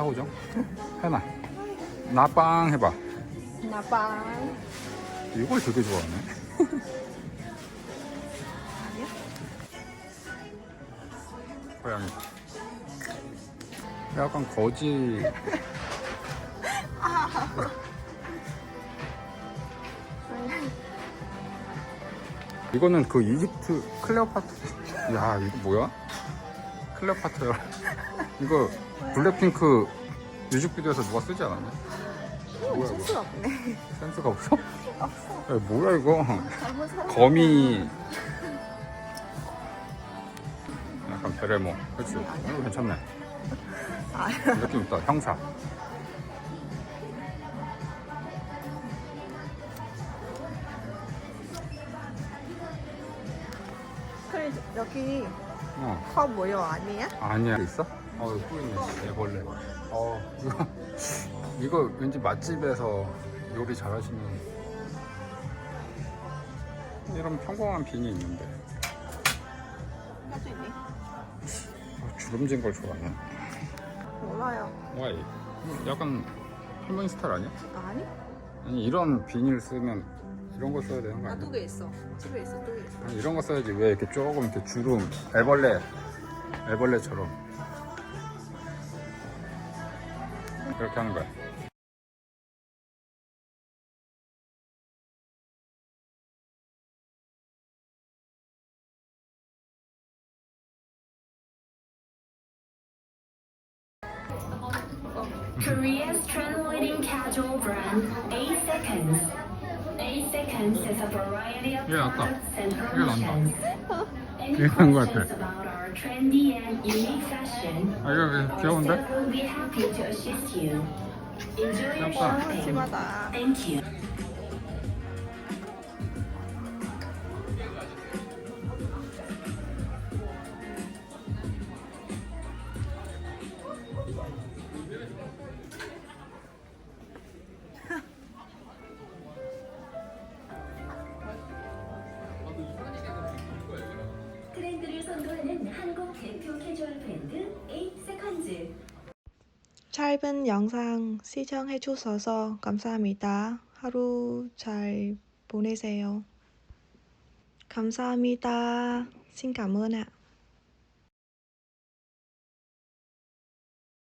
차고정 해놔. 나빵 해봐. 나빵. 이걸 되게 좋아하네? 고양이. 약간 거지. 이거는 그 이집트 클레오파트. 야 이거 뭐야? 클레오파트라 이거 블랙핑크 뮤직비디오에서 누가 쓰지 않았냐? 뭐야 이거 실수 없네. 센스가 없어? 없어. 야, 뭐야 이거 잘못. 거미 약간 베레모 그치? 이거 괜찮네 아, 느낌 있다 형사 그래 여기 어 컵 모여 아니야? 아니야 있어? 어 있네 애벌레 어 이거 이거 왠지 맛집에서 요리 잘하시는 이런 평범한 빈이 있는데 할수 있니? 어, 주름진 걸 좋아하네 몰라요. 와이 약간 할머니 스타일 아니야? 아니? 아니 이런 비닐 쓰면 이런 거 써야 되는 거나 아니야? 두개 있어. 집에 있어 두 개 있어. 아니, 이런 거 써야지 왜 이렇게 조금 이렇게 주름 애벌레 애벌레처럼 이렇게 하는 거야 Korea's trend-leading casual brand, 8 Seconds. 8 Seconds is a variety of 예, 아까. products and 이게 난다. promotions. Any 이게 난것 questions 같아. about our trendy and unique fashion? 아 이거 왜 Our 귀여운데? staff will be happy to assist you. Enjoy your 귀엽다. shopping. 심하다. 대표 캐주얼 브랜드 8 세컨즈. 짧은 영상 시청해 주셔서 감사합니다. 하루 잘 보내세요. 감사합니다. xin cảm.